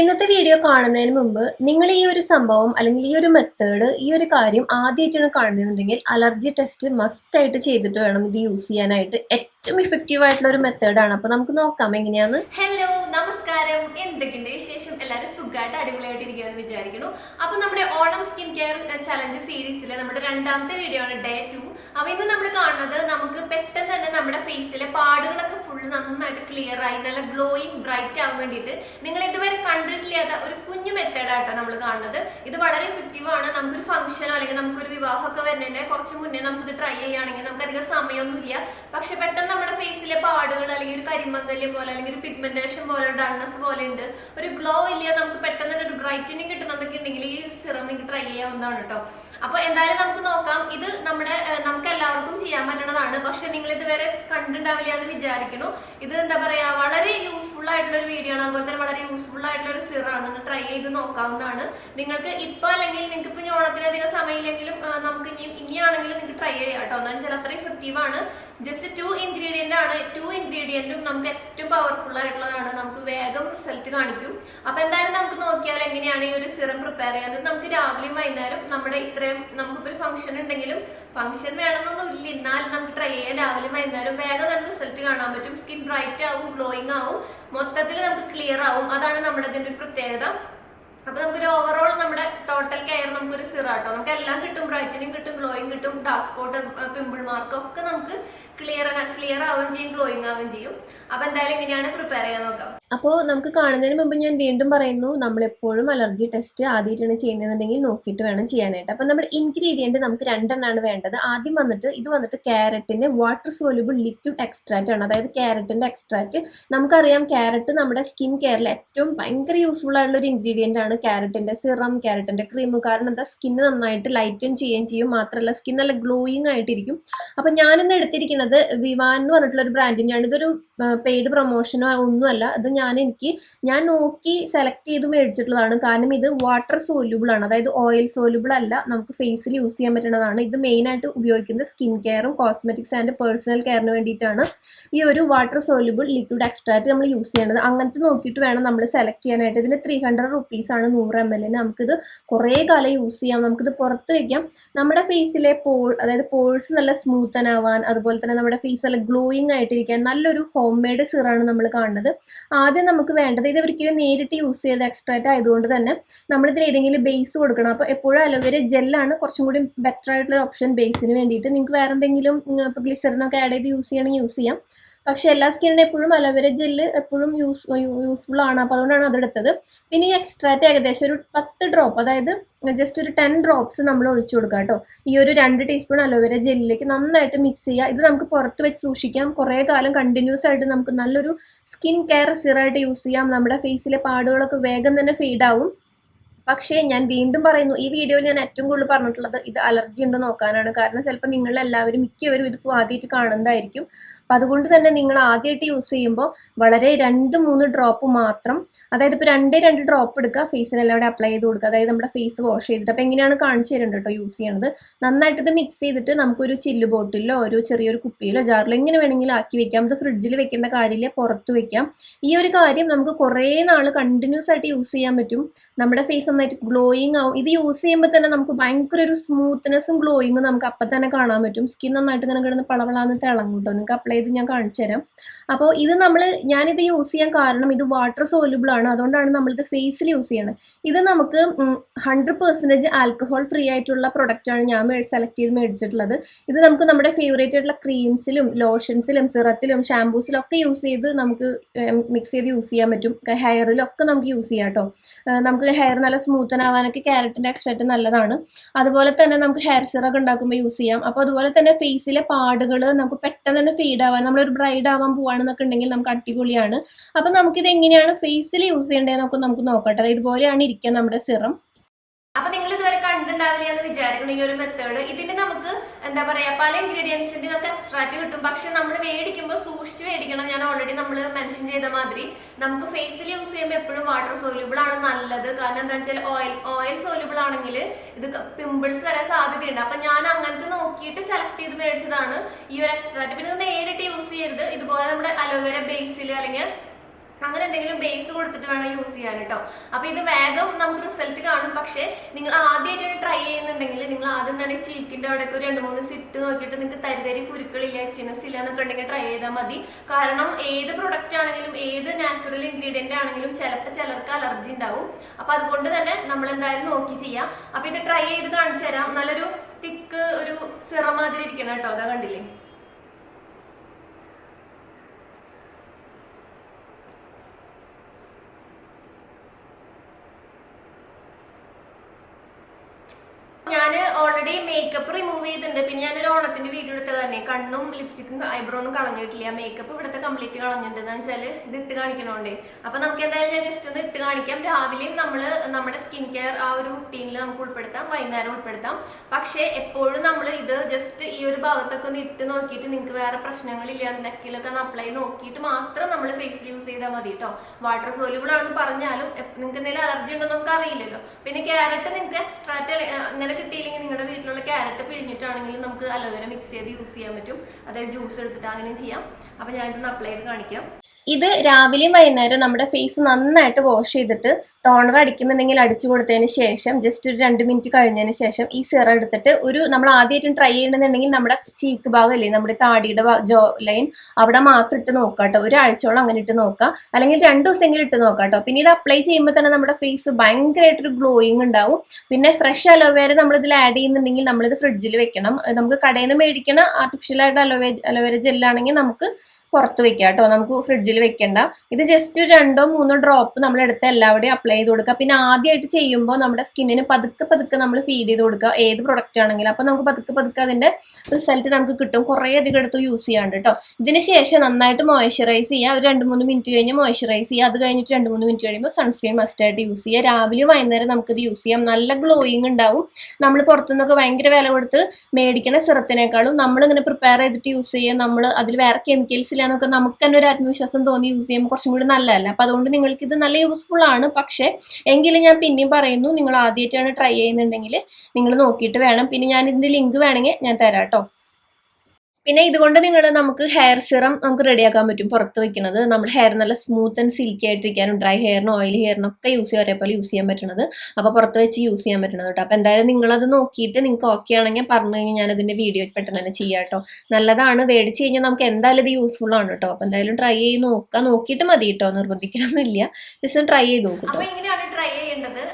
ഇന്നത്തെ വീഡിയോ കാണുന്നതിന് മുമ്പ് നിങ്ങൾ ഈ ഒരു സംഭവം അല്ലെങ്കിൽ ഈ ഒരു മെത്തേഡ് ഈ ഒരു കാര്യം ആദ്യമായിട്ടാണ് കാണുന്നുണ്ടെങ്കിൽ അലർജി ടെസ്റ്റ് മസ്റ്റ് ആയിട്ട് ചെയ്തിട്ട് വേണം ഇത് യൂസ് ചെയ്യാനായിട്ട്. ഏറ്റവും ഇഫക്റ്റീവ് ആയിട്ടുള്ള ഒരു മെത്തേഡാണ് അപ്പൊ നമുക്ക് നോക്കാം എങ്ങനെയാണ് ഹലോ നമസ്കാരം. എന്തൊക്കെയുണ്ട് വിശേഷം? സുഖമായിട്ട് അടിപൊളിയായിട്ട് ഇരിക്കുകയെന്ന് വിചാരിക്കുന്നു. അപ്പൊ നമ്മുടെ ഓണം സ്കിൻ കെയർ ചലഞ്ച് സീരീസിലെ നമ്മുടെ രണ്ടാമത്തെ വീഡിയോ ആണ് ഡേ ടു. അപ്പൊ ഇന്ന് നമ്മൾ കാണുന്നത് നമുക്ക് പെട്ടെന്ന് തന്നെ നമ്മുടെ ഫേസിലെ പാടുകളൊക്കെ ഫുൾ നന്നായിട്ട് ക്ലിയർ ആയി നല്ല ഗ്ലോയിങ് ബ്രൈറ്റ് ആവാൻ വേണ്ടിയിട്ട് നിങ്ങൾ ഇതുവരെ കണ്ടിട്ടില്ലാത്ത ഒരു കുഞ്ഞു മെത്തേഡാട്ടോ നമ്മൾ കാണുന്നത്. ഇത് വളരെ എഫക്റ്റീവ് ആണ്. നമുക്കൊരു ഫംഗ്ഷനോ അല്ലെങ്കിൽ നമുക്കൊരു വിവാഹമൊക്കെ വരുന്നതിന് കുറച്ച് മുന്നേ നമുക്കിത് ട്രൈ ചെയ്യുകയാണെങ്കിൽ നമുക്ക് അധികം സമയമൊന്നുമില്ല. പക്ഷെ പെട്ടെന്ന് നമ്മുടെ ഫേസിലെ പാടുകൾ അല്ലെങ്കിൽ ഒരു കരിമങ്കല്യം പോലെ അല്ലെങ്കിൽ ഒരു പിഗ്മെന്റേഷൻ പോലെ ഡൾനെസ് പോലെ ഉണ്ട്. ഒരു ഗ്ലോ ഇല്ല നമുക്ക് പെട്ടെന്ന് തന്നെ ഒരു ബ്രൈറ്റനിങ് കിട്ടണമെന്നൊക്കെ ഉണ്ടെങ്കിൽ ഈ സിറം നിങ്ങൾക്ക് ട്രൈ ചെയ്യാവുന്നതാണ് കേട്ടോ അപ്പൊ എന്തായാലും നമുക്ക് നോക്കാം. ഇത് നമ്മുടെ നമുക്ക് എല്ലാവർക്കും ചെയ്യാൻ പറ്റുന്നതാണ് പക്ഷെ നിങ്ങൾ ഇതുവരെ കണ്ടിട്ടുണ്ടാവില്ല എന്ന് വിചാരിക്കുന്നു. ഇത് എന്താ പറയാ വളരെ യൂസ്ഫുൾ ആയിട്ടുള്ള ഒരു വീഡിയോ ആണ്. അതുപോലെ തന്നെ വളരെ യൂസ്ഫുൾ ആയിട്ടുള്ള ഒരു സിറാണ്. നിങ്ങൾ ട്രൈ ചെയ്ത് നോക്കാവുന്നതാണ്. നിങ്ങൾക്ക് ഇപ്പൊ അല്ലെങ്കിൽ നിങ്ങൾക്ക് ഇപ്പൊ ഓണത്തിലധികം സമയമില്ലെങ്കിലും നമുക്ക് ഇനി ഇനിയാണെങ്കിലും നിങ്ങൾക്ക് ട്രൈ ചെയ്യാം കേട്ടോ. എന്നാൽ വെച്ചാൽ അത്ര ഇഫക്റ്റീവ് ആണ്. ജസ്റ്റ് ടു ഇൻഗ്രീഡിയന്റ് ആണ്. ടു ഇൻഗ്രീഡിയന്റും നമുക്ക് ഏറ്റവും പവർഫുൾ ആയിട്ടുള്ളതാണ്. നമുക്ക് വേഗം റിസൾട്ട് കാണിക്കും. അപ്പൊ എന്തായാലും നമുക്ക് നോക്കിയാൽ എങ്ങനെയാണ് ഈ ഒരു സിറം പ്രിപ്പയർ ചെയ്യുന്നത്? നമുക്ക് രാവിലെയും വൈകുന്നേരം നമ്മുടെ ഇത്രയും നമുക്കിപ്പോ ഒരു ഫംഗ്ഷൻ ഉണ്ടെങ്കിലും ഫംഗ്ഷൻ വേണമെന്നൊന്നും ഇല്ല. എന്നാലും നമുക്ക് ട്രൈ ചെയ്യാൻ രാവിലെ വൈകുന്നേരം വേഗം തന്നെ റിസൾട്ട് കാണാൻ പറ്റും. സ്കിൻ ബ്രൈറ്റ് ആവും ഗ്ലോയിങ് ആവും. മൊത്തത്തിൽ നമുക്ക് ക്ലിയർ ആവും. അതാണ് നമ്മുടെ ഇതിന്റെ ഒരു പ്രത്യേകത. അപ്പൊ നമുക്കൊരു ഓവറോൾ നമ്മുടെ ടോട്ടൽ കെയർ നമുക്കൊരു സിറാട്ടോ നമുക്ക് എല്ലാം കിട്ടും. ബ്രൈറ്റനിങ് കിട്ടും ഗ്ലോയിങ് കിട്ടും ഡാർക്ക് സ്പോട്ട് പിമ്പിൾ മാർക്ക് ഒക്കെ നമുക്ക് ക്ലിയർ ക്ലിയർ ആവുകയും ചെയ്യും ഗ്ലോയിങ് ആവുകയും ചെയ്യും. അപ്പൊ എന്തായാലും എങ്ങനെയാണ് പ്രിപ്പയർ ചെയ്യാൻ നോക്കാം. അപ്പോൾ നമുക്ക് കാണുന്നതിന് മുമ്പ് ഞാൻ വീണ്ടും പറയുന്നു നമ്മൾ എപ്പോഴും അലർജി ടെസ്റ്റ് ആദ്യമായിട്ടാണ് ചെയ്യുന്നതെന്നുണ്ടെങ്കിൽ നോക്കിയിട്ട് വേണം ചെയ്യാനായിട്ട്. അപ്പോൾ നമ്മുടെ ഇൻഗ്രീഡിയന്റ് നമുക്ക് രണ്ടെണ്ണമാണ് വേണ്ടത്. ആദ്യം വന്നിട്ട് ഇത് വന്നിട്ട് ക്യാരറ്റിന്റെ വാട്ടർ സോലുബിൾ ലിക്വിഡ് എക്സ്ട്രാക്റ്റ് ആണ്. അതായത് ക്യാരറ്റിന്റെ എക്സ്ട്രാക്റ്റ് നമുക്കറിയാം ക്യാരറ്റ് നമ്മുടെ സ്കിൻ കെയറിൽ ഏറ്റവും ഭയങ്കര യൂസ്ഫുൾ ആയിട്ടുള്ള ഒരു ഇൻഗ്രീഡിയന്റ് ആണ്. ക്യാരറ്റിന്റെ സിറം ക്യാരറ്റിന്റെ ക്രീം കാരണം എന്താ? സ്കിന്ന് നന്നായിട്ട് ലൈറ്റൻ ചെയ്യുകയും ചെയ്യും. മാത്രമല്ല സ്കിൻ നല്ല ഗ്ലോയിങ് ആയിട്ടിരിക്കും. അപ്പം ഞാനിന്ന് എടുത്തിരിക്കുന്നത് വിവാൻ എന്ന് പറഞ്ഞിട്ടുള്ള ഒരു ബ്രാൻഡിന്റെയാണ് ഇതൊരു പെയ്ഡ് പ്രൊമോഷനോ ഒന്നുമല്ല. ഇത് ഞാൻ എനിക്ക് ഞാൻ നോക്കി സെലക്ട് ചെയ്ത് മേടിച്ചിട്ടുള്ളതാണ്. കാരണം ഇത് വാട്ടർ സോല്യൂബിൾ ആണ്. അതായത് ഓയിൽ സോല്യൂബിൾ അല്ല. നമുക്ക് ഫേസിൽ യൂസ് ചെയ്യാൻ പറ്റുന്നതാണ്. ഇത് മെയിനായിട്ട് ഉപയോഗിക്കുന്നത് സ്കിൻ കെയറും കോസ്മെറ്റിക്സ് ആൻഡ് പേഴ്സണൽ കെയറിന് വേണ്ടിയിട്ടാണ്. ഈ ഒരു വാട്ടർ സോല്യൂബിൾ ലിക്വിഡ് എക്സ്ട്രാക്റ്റ് നമ്മൾ യൂസ് ചെയ്യേണ്ടത് അങ്ങനത്തെ നോക്കിയിട്ട് വേണം നമ്മൾ സെലക്ട് ചെയ്യാനായിട്ട്. ഇതിന് ത്രീ ഹൺഡ്രഡ് റുപ്പീസ് ആണ് നൂറ് എം എല്ലിന് നമുക്കിത് കുറേ കാലം യൂസ് ചെയ്യാം. നമുക്കിത് പുറത്ത് വയ്ക്കാം നമ്മുടെ ഫേസിലെ പോൾ അതായത് പോൾസ് നല്ല സ്മൂത്തനാവാൻ അതുപോലെ തന്നെ നമ്മുടെ ഫേസ് നല്ല ഗ്ലോയിങ് ആയിട്ടിരിക്കാൻ നല്ലൊരു ഹോം മെയ്ഡ് സിറാണ് നമ്മൾ കാണുന്നത്. ആദ്യം നമുക്ക് വേണ്ടത് ഇത് ഒരിക്കലും നേരിട്ട് യൂസ് ചെയ്ത എക്സ്ട്രാക്റ്റ് ആയതുകൊണ്ട് തന്നെ നമ്മളിതിൽ ഏതെങ്കിലും ബേസ് കൊടുക്കണം. അപ്പോൾ എപ്പോഴും അലോവേര ജെല്ലാണ് കുറച്ചും കൂടി ബെറ്റർ ആയിട്ടുള്ള ഓപ്ഷൻ ബേസിന് വേണ്ടിയിട്ട്. നിങ്ങൾക്ക് വേറെ എന്തെങ്കിലും ഇപ്പോൾ ഗ്ലിസറിനൊക്കെ ആഡ് ചെയ്ത് യൂസ് ചെയ്യണമെങ്കിൽ യൂസ് ചെയ്യാം. പക്ഷേ എല്ലാ സ്കിന്നിനും എപ്പോഴും അലോവേര ജെല്ല് എപ്പോഴും യൂസ് യൂസ്ഫുൾ ആണ്. അപ്പോൾ അതുകൊണ്ടാണ് അതെടുത്തത് പിന്നെ ഈ എക്സ്ട്രാറ്റ് ഏകദേശം ഒരു പത്ത് ഡ്രോപ്പ് അതായത് ജസ്റ്റ് ഒരു ടെൻ ഡ്രോപ്സ് നമ്മൾ ഒഴിച്ചു കൊടുക്കുക കേട്ടോ. ഈ ഒരു രണ്ട് ടീസ്പൂൺ അലോവേര ജെല്ലിലേക്ക് നന്നായിട്ട് മിക്സ് ചെയ്യുക. ഇത് നമുക്ക് പുറത്ത് വെച്ച് സൂക്ഷിക്കാം. കുറേ കാലം കണ്ടിന്യൂസ് ആയിട്ട് നമുക്ക് നല്ലൊരു സ്കിൻ കെയർ സിറായിട്ട് യൂസ് ചെയ്യാം. നമ്മുടെ ഫേസിലെ പാടുകളൊക്കെ വേഗം തന്നെ ഫെയ്ഡാവും പക്ഷേ ഞാൻ വീണ്ടും പറയുന്നു ഈ വീഡിയോയിൽ ഞാൻ ഏറ്റവും കൂടുതൽ പറഞ്ഞിട്ടുള്ളത് ഇത് അലർജി ഉണ്ടോ നോക്കാനാണ്. കാരണം ചിലപ്പോൾ നിങ്ങളെല്ലാവരും മിക്കവരും ഇത് ആദ്യമായിട്ട് കാണുന്നതായിരിക്കും. അപ്പം അതുകൊണ്ട് തന്നെ നിങ്ങൾ ആദ്യമായിട്ട് യൂസ് ചെയ്യുമ്പോൾ വളരെ രണ്ട് മൂന്ന് ഡ്രോപ്പ് മാത്രം അതായത് ഇപ്പോൾ രണ്ടേ രണ്ട് ഡ്രോപ്പ് എടുക്കുക ഫേസിനെല്ലാം അവിടെ അപ്ലൈ ചെയ്ത് കൊടുക്കുക. അതായത് നമ്മുടെ ഫേസ് വാഷ് ചെയ്തിട്ട്. അപ്പോൾ എങ്ങനെയാണ് കാണിച്ചു തരുന്നത് കേട്ടോ യൂസ് ചെയ്യണത്? നന്നായിട്ട് ഇത് മിക്സ് ചെയ്തിട്ട് നമുക്കൊരു ചില്ല് ബോട്ടിലോ ഒരു ചെറിയൊരു കുപ്പിയിലോ ജാറിലോ എങ്ങനെ വേണമെങ്കിലും ആക്കി വെക്കാം. ഇത് ഫ്രിഡ്ജിൽ വെക്കേണ്ട കാര്യമില്ല പുറത്ത് വെക്കാം. ഈ ഒരു കാര്യം നമുക്ക് കുറേ നാൾ കണ്ടിന്യൂസ് ആയിട്ട് യൂസ് ചെയ്യാൻ പറ്റും. നമ്മുടെ ഫേസ് നന്നായിട്ട് ഗ്ലോയിങ് ആവും. ഇത് യൂസ് ചെയ്യുമ്പോൾ തന്നെ നമുക്ക് ഭയങ്കര ഒരു സ്മൂത്ത്നെസ്സും ഗ്ലോയിങ്ങും നമുക്ക് അപ്പം തന്നെ കാണാൻ പറ്റും. സ്കിൻ നന്നായിട്ട് ഇങ്ങനെ കിടന്ന് പളവളാന്ന് തിളങ്ങും കേട്ടോ നിങ്ങൾക്ക് അപ്ലൈ ചെയ്ത് ഞാൻ കാണിച്ചു തരാം. അപ്പോൾ ഇത് നമ്മൾ ഞാനിത് യൂസ് ചെയ്യാൻ കാരണം ഇത് വാട്ടർ സോലുബിൾ ആണ്. അതുകൊണ്ടാണ് നമ്മളിത് ഫേസിൽ യൂസ് ചെയ്യണത് ഇത് നമുക്ക് ഹൺഡ്രഡ് പെർസെന്റേജ് ആൽക്കഹോൾ ഫ്രീ ആയിട്ടുള്ള പ്രൊഡക്റ്റ് ആണ് ഞാൻ സെലക്ട് ചെയ്ത് മേടിച്ചിട്ടുള്ളത്. ഇത് നമുക്ക് നമ്മുടെ ഫേവറേറ്റ് ആയിട്ടുള്ള ക്രീംസിലും ലോഷൻസിലും സിറത്തിലും ഷാംപൂസിലും ഒക്കെ യൂസ് ചെയ്ത് നമുക്ക് മിക്സ് ചെയ്ത് യൂസ് ചെയ്യാൻ പറ്റും. ഹെയറിലൊക്കെ നമുക്ക് യൂസ് ചെയ്യാം കേട്ടോ. നമുക്ക് ഹെയർ നല്ല സ്മൂത്തൻ ആവാനൊക്കെ ക്യാരറ്റിന്റെ എക്സ്ട്രാക്റ്റ് നല്ലതാണ്. അതുപോലെ തന്നെ നമുക്ക് ഹെയർ സിറൊക്കെ ഉണ്ടാക്കുമ്പോൾ യൂസ് ചെയ്യാം. അപ്പോൾ അതുപോലെ തന്നെ ഫേസിലെ പാടുകൾ നമുക്ക് പെട്ടെന്ന് തന്നെ ഫെയ്ഡ് ആവാൻ നമ്മളൊരു ബ്രൈഡ് ആവാൻ പോവാണെന്നൊക്കെ ഉണ്ടെങ്കിൽ നമുക്ക് അടിപൊളിയാണ്. അപ്പം നമുക്കിത് എങ്ങനെയാണ് ഫേസിൽ യൂസ് ചെയ്യേണ്ടതെന്നൊക്കെ നമുക്ക് നോക്കട്ടെ. ഇതുപോലെയാണ് ഇരിക്കുക നമ്മുടെ സിറം. അപ്പൊ നിങ്ങൾ ഇതുവരെ കണ്ടിട്ടുണ്ടാവില്ല എന്ന് വിചാരിക്കണം ഈ ഒരു മെത്തേഡ് ഇതിന് നമുക്ക് എന്താ പറയാ പല ഇൻഗ്രീഡിയൻസിന്റെ നമുക്ക് എക്സ്ട്രാക്ട് കിട്ടും. പക്ഷെ നമ്മൾ മേടിക്കുമ്പോൾ സൂക്ഷിച്ച് മേടിക്കണം. ഞാൻ ഓൾറെഡി നമ്മൾ മെൻഷൻ ചെയ്ത മാതിരി നമുക്ക് ഫേസിൽ യൂസ് ചെയ്യുമ്പോൾ എപ്പോഴും വാട്ടർ സോല്യൂബിൾ ആണ് നല്ലത്. കാരണം എന്താ വെച്ചാൽ ഓയിൽ ഓയിൽ സോല്യൂബിൾ ആണെങ്കിൽ ഇത് പിമ്പിൾസ് വരാൻ സാധ്യതയുണ്ട്. അപ്പൊ ഞാൻ അങ്ങനത്തെ നോക്കിയിട്ട് സെലക്ട് ചെയ്ത് മേടിച്ചതാണ് ഈ ഒരു എക്സ്ട്രാക്ട് പിന്നെ നേരിട്ട് യൂസ് ചെയ്യരുത്. ഇതുപോലെ നമ്മുടെ അലോവേര ബേസിൽ അല്ലെങ്കിൽ അങ്ങനെ എന്തെങ്കിലും ബേസ് കൊടുത്തിട്ട് വേണം യൂസ് ചെയ്യാൻ കേട്ടോ അപ്പൊ ഇത് വേഗം നമുക്ക് റിസൾട്ട് കാണും. പക്ഷെ നിങ്ങൾ ആദ്യമായിട്ട് ട്രൈ ചെയ്യുന്നുണ്ടെങ്കിൽ നിങ്ങൾ ആദ്യം തന്നെ ചീക്കിന്റെ അവിടെ ഒരു രണ്ട് മൂന്ന് സിറ്റ് നോക്കിയിട്ട് നിങ്ങൾക്ക് തരിതരി കുരുക്കളില്ല ചിനസ് ഇല്ല എന്നൊക്കെ ഉണ്ടെങ്കിൽ ട്രൈ ചെയ്താൽ മതി. കാരണം ഏത് പ്രൊഡക്റ്റ് ആണെങ്കിലും ഏത് നാച്ചുറൽ ഇൻഗ്രീഡിയന്റ് ആണെങ്കിലും ചിലപ്പോൾ ചിലർക്ക് അലർജി ഉണ്ടാവും. അപ്പൊ അതുകൊണ്ട് തന്നെ നമ്മൾ എന്തായാലും നോക്കി ചെയ്യാം. അപ്പൊ ഇത് ട്രൈ ചെയ്ത് കാണിച്ചു തരാം. നല്ലൊരു തിക്ക് ഒരു സിറ മാതിരി ഇരിക്കണം കേട്ടോ അതാ കണ്ടില്ലേ? ഞാൻ ഓൾറെഡി മേക്കപ്പ് റിമൂവ് ചെയ്തിട്ടുണ്ട്. പിന്നെ ഞാനൊരു ഓണത്തിന്റെ വീഡിയോ എടുത്തത് തന്നെ. കണ്ണും ലിപ്സ്റ്റിക്കും ഐബ്രോ ഒന്നും കളഞ്ഞിട്ടില്ല മേക്കപ്പ് ഇവിടുത്തെ കംപ്ലീറ്റ് കളഞ്ഞിട്ടുണ്ട് എന്ന് വെച്ചാൽ ഇത് ഇട്ട് കാണിക്കണോണ്ട്. അപ്പൊ നമുക്ക് എന്തായാലും ഞാൻ ജസ്റ്റ് ഒന്ന് ഇട്ട് കാണിക്കാം. രാവിലെയും നമ്മൾ നമ്മുടെ സ്കിൻ കെയർ ആ ഒരു റുട്ടീനിൽ നമുക്ക് ഉൾപ്പെടുത്താം. വൈകുന്നേരം ഉൾപ്പെടുത്താം. പക്ഷേ എപ്പോഴും നമ്മൾ ജസ്റ്റ് ഈ ഒരു ഭാഗത്തൊക്കെ ഒന്ന് ഇട്ട് നോക്കിയിട്ട് നിങ്ങൾക്ക് വേറെ പ്രശ്നങ്ങളില്ല നെക്കിലൊക്കെ ഒന്ന് അപ്ലൈ നോക്കിയിട്ട് മാത്രം നമ്മൾ ഫേസിൽ യൂസ് ചെയ്താൽ മതി കേട്ടോ വാട്ടർ സോല്യൂബിൾ ആണെന്ന് പറഞ്ഞാലും നിങ്ങൾക്ക് എന്തെങ്കിലും അലർജി ഉണ്ടോ നമുക്ക് അറിയില്ലല്ലോ. പിന്നെ ക്യാരറ്റ് നിങ്ങൾക്ക് എക്സ്ട്രാ അങ്ങനെ കിട്ടിയില്ലെങ്കിൽ നിങ്ങളുടെ വീട്ടിലുള്ള ക്യാരറ്റ് പിഴിഞ്ഞിട്ടാണെങ്കിലും നമുക്ക് അലോവേര മിക്സ് ചെയ്ത് യൂസ് ചെയ്യാൻ പറ്റും. അതായത് ജ്യൂസ് എടുത്തിട്ട് അങ്ങനെയും ചെയ്യാം. അപ്പൊ ഞാനിതൊന്ന് അപ്ലൈ ചെയ്ത് കാണിക്കാം. ഇത് രാവിലെയും വൈകുന്നേരം നമ്മുടെ ഫേസ് നന്നായിട്ട് വാഷ് ചെയ്തിട്ട് ടോണർ അടിക്കുന്നുണ്ടെങ്കിൽ അടിച്ചു കൊടുത്തതിന് ശേഷം ജസ്റ്റ് ഒരു രണ്ട് മിനിറ്റ് കഴിഞ്ഞതിന് ശേഷം ഈ സിറ എടുത്തിട്ട് ഒരു നമ്മൾ ആദ്യമായിട്ടും ട്രൈ ചെയ്യണമെന്നുണ്ടെങ്കിൽ നമ്മുടെ ചീക്ക് ഭാഗം അല്ലേ നമ്മുടെ താടിയുടെ ജോ ലൈൻ അവിടെ മാത്രം ഇട്ട് നോക്കാം കേട്ടോ. ഒരാഴ്ചയോളം അങ്ങനെ ഇട്ട് നോക്കാം അല്ലെങ്കിൽ രണ്ട് ദിവസമെങ്കിലും ഇട്ട് നോക്കാം കേട്ടോ. പിന്നെ ഇത് അപ്ലൈ ചെയ്യുമ്പോൾ തന്നെ നമ്മുടെ ഫേസ് ഭയങ്കരമായിട്ടൊരു ഗ്ലോയിങ് ഉണ്ടാവും. പിന്നെ ഫ്രഷ് അലോവേര നമ്മൾ ഇതിൽ ആഡ് ചെയ്യുന്നുണ്ടെങ്കിൽ നമ്മളിത് ഫ്രിഡ്ജിൽ വെക്കണം. നമുക്ക് കടയിൽ നിന്ന് മേടിക്കണ ആർട്ടിഫിഷ്യൽ ആയിട്ട് അലോവേ അലോവേര ജെല്ലാണെങ്കിൽ നമുക്ക് പുറത്ത് വെക്കുക കേട്ടോ. നമുക്ക് ഫ്രിഡ്ജിൽ വെക്കണ്ട. ഇത് ജസ്റ്റ് രണ്ടോ മൂന്നോ ഡ്രോപ്പ് നമ്മൾ എടുത്ത് എല്ലാവിടെയും അപ്ലൈ ചെയ്ത് കൊടുക്കുക. പിന്നെ ആദ്യമായിട്ട് ചെയ്യുമ്പോൾ നമ്മുടെ സ്കിന്നിന് പതുക്കെ പതുക്കെ നമ്മൾ ഫീഡ് ചെയ്ത് കൊടുക്കുക. ഏത് പ്രൊഡക്റ്റ് ആണെങ്കിലും. അപ്പോൾ നമുക്ക് പതുക്കെ പതുക്കെ അതിന്റെ റിസൾട്ട് നമുക്ക് കിട്ടും. കുറേ അധികം എടുത്ത് യൂസ് ചെയ്യാണ്ട് കേട്ടോ. ഇതിന് ശേഷം നന്നായിട്ട് മോയ്സ്ചറൈസ് ചെയ്യുക. ഒരു രണ്ട് മൂന്ന് മിനിറ്റ് കഴിഞ്ഞ് മോയ്സ്ചറൈസ് ചെയ്യുക. അത് കഴിഞ്ഞിട്ട് രണ്ട് മൂന്ന് മിനിറ്റ് കഴിയുമ്പോൾ സൺസ്ക്രീൻ മസ്റ്റ് ആയിട്ട് യൂസ് ചെയ്യുക. രാവിലെ വൈകുന്നേരം നമുക്കിത് യൂസ് ചെയ്യാം. നല്ല ഗ്ലോയിങ് ഉണ്ടാവും. നമ്മൾ പുറത്തുനിന്നൊക്കെ ഭയങ്കര വില കൊടുത്ത് മേടിക്കുന്ന സിറത്തിനേക്കാളും നമ്മളിങ്ങനെ പ്രിപ്പയർ ചെയ്തിട്ട് യൂസ് ചെയ്യുക നമ്മൾ അതിൽ വേറെ കെമിക്കൽസ് ഇല്ല എന്നൊക്കെ നമുക്ക് തന്നെ ഒരു ആത്മവിശ്വാസം തോന്നി യൂസ് ചെയ്യുമ്പോൾ കുറച്ചും കൂടി നല്ലതല്ല? അപ്പം അതുകൊണ്ട് നിങ്ങൾക്ക് ഇത് നല്ല യൂസ്ഫുൾ ആണ്. പക്ഷേ എങ്കിലും ഞാൻ പിന്നെയും പറയുന്നു നിങ്ങൾ ആദ്യമായിട്ടാണ് ട്രൈ ചെയ്യുന്നുണ്ടെങ്കിൽ നിങ്ങൾ നോക്കിയിട്ട് വേണം. പിന്നെ ഞാൻ ഇതിന്റെ ലിങ്ക് വേണമെങ്കിൽ ഞാൻ തരാം കേട്ടോ. പിന്നെ ഇതുകൊണ്ട് നിങ്ങൾ നമുക്ക് ഹെയർ സിറം നമുക്ക് റെഡിയാക്കാൻ പറ്റും പുറത്ത് വെക്കുന്നത്. നമ്മുടെ ഹെയർ നല്ല സ്മൂത്ത് ആൻഡ് സിൽക്കി ആയിട്ടിരിക്കാനും ഡ്രൈ ഹെയറിനും ഓയിൽ ഹെയറിനും ഒക്കെ യൂസ് ചെയ്യാൻ ഒരേപോലെ യൂസ് ചെയ്യാൻ പറ്റണത്. അപ്പോൾ പുറത്ത് വെച്ച് യൂസ് ചെയ്യാൻ പറ്റണത് കേട്ടോ അപ്പോൾ എന്തായാലും നിങ്ങളത് നോക്കിയിട്ട് നിങ്ങൾക്ക് ഓക്കെ ആണെങ്കിൽ പറഞ്ഞു കഴിഞ്ഞാൽ ഞാൻ അതിന്റെ വീഡിയോ പെട്ടെന്ന് തന്നെ ചെയ്യാം കേട്ടോ നല്ലതാണ്. മേടിച്ച് കഴിഞ്ഞാൽ നമുക്ക് എന്തായാലും ഇത് യൂസ്ഫുൾ ആണ് കേട്ടോ അപ്പോൾ എന്തായാലും ട്രൈ ചെയ്ത് നോക്കുക നോക്കിയിട്ട് മതി കേട്ടോ നിർബന്ധിക്കണമെന്നില്ല ജസ്റ്റ് ട്രൈ ചെയ്ത് നോക്കും അപ്പോൾ എങ്ങനെയാണ് ട്രൈ ചെയ്യേണ്ടത്?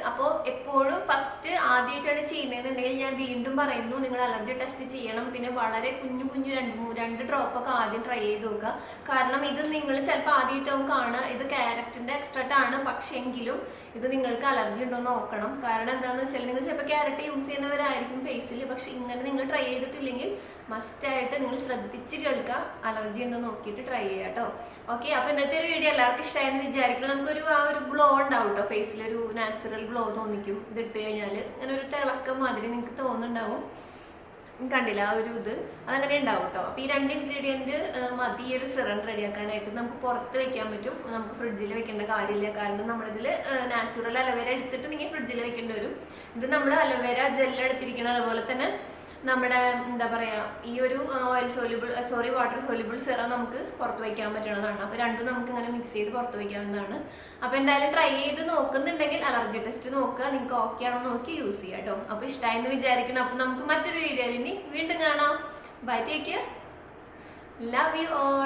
ആദ്യമായിട്ടാണ് ചെയ്യുന്നതെന്നുണ്ടെങ്കിൽ ഞാൻ വീണ്ടും പറയുന്നു നിങ്ങൾ അലർജി ടെസ്റ്റ് ചെയ്യണം. പിന്നെ വളരെ കുഞ്ഞു കുഞ്ഞു രണ്ട് രണ്ട് ഡ്രോപ്പ് ഒക്കെ ആദ്യം ട്രൈ ചെയ്ത് നോക്കുക. കാരണം ഇത് നിങ്ങൾ ചിലപ്പോൾ ആദ്യമായിട്ടാവും കാണുക. ഇത് ക്യാരറ്റിന്റെ എക്സ്ട്രാക്റ്റ് ആണ്. പക്ഷേങ്കിലും ഇത് നിങ്ങൾക്ക് അലർജി ഉണ്ടോ നോക്കണം. കാരണം എന്താണെന്ന് വെച്ചാൽ നിങ്ങൾ ചിലപ്പോൾ ക്യാരറ്റ് യൂസ് ചെയ്യുന്നവരായിരിക്കും ഫേസിൽ പക്ഷെ ഇങ്ങനെ നിങ്ങൾ ട്രൈ ചെയ്തിട്ടില്ലെങ്കിൽ മസ്റ്റ് ആയിട്ട് നിങ്ങൾ ശ്രദ്ധിച്ച് കേൾക്കുക. അലർജി ഉണ്ടോ നോക്കിയിട്ട് ട്രൈ ചെയ്യുക കേട്ടോ. ഓക്കെ അപ്പൊ ഇന്നത്തെ ഒരു വീഡിയോ എല്ലാവർക്കും ഇഷ്ടമായെന്ന് വിചാരിക്കണം നമുക്കൊരു ആ ഒരു ഗ്ലോ ഉണ്ടാവും കേട്ടോ. ഫേസിൽ ഒരു നാച്ചുറൽ ഗ്ലോ തോന്നിക്കും. ഇതിട്ട് കഴിഞ്ഞാൽ ഇങ്ങനെ ഒരു തിളക്കം മാതിരി നിങ്ങൾക്ക് തോന്നുന്നുണ്ടാവും. കണ്ടില്ല ആ ഒരു ഇത്. അതങ്ങനെ ഉണ്ടാവും കേട്ടോ അപ്പൊ ഈ രണ്ട് ഇൻഗ്രീഡിയന്റ് മതി ഒരു സിറം റെഡിയാക്കാനായിട്ട് നമുക്ക് പുറത്ത് വെക്കാൻ പറ്റും. നമുക്ക് ഫ്രിഡ്ജിൽ വെക്കേണ്ട കാര്യമില്ല. കാരണം നമ്മളിതിൽ നാച്ചുറൽ അലോവേര എടുത്തിട്ടുണ്ടെങ്കിൽ ഫ്രിഡ്ജിൽ വെക്കേണ്ടി വരും. ഇത് നമ്മൾ അലോവേര ജെല്ലെടുത്തിരിക്കണം അതുപോലെ തന്നെ നമ്മുടെ എന്താ പറയാ ഈ ഒരു oil soluble sorry water soluble serum നമുക്ക് പുറത്ത് വയ്ക്കാൻ പറ്റുന്നതാണ്. അപ്പൊ രണ്ടും നമുക്ക് ഇങ്ങനെ മിക്സ് ചെയ്ത് പുറത്ത് വയ്ക്കാവുന്നതാണ്. അപ്പൊ എന്തായാലും ട്രൈ ചെയ്ത് നോക്കുന്നുണ്ടെങ്കിൽ അലർജി ടെസ്റ്റ് നോക്കുക. നിങ്ങൾക്ക് ഓക്കെ ആണോ നോക്കി യൂസ് ചെയ്യാം കേട്ടോ അപ്പൊ ഇഷ്ടമായെന്ന് വിചാരിക്കണം അപ്പൊ നമുക്ക് മറ്റൊരു വീഡിയോയിൽ ഇനി വീണ്ടും കാണാം. Bye take love you all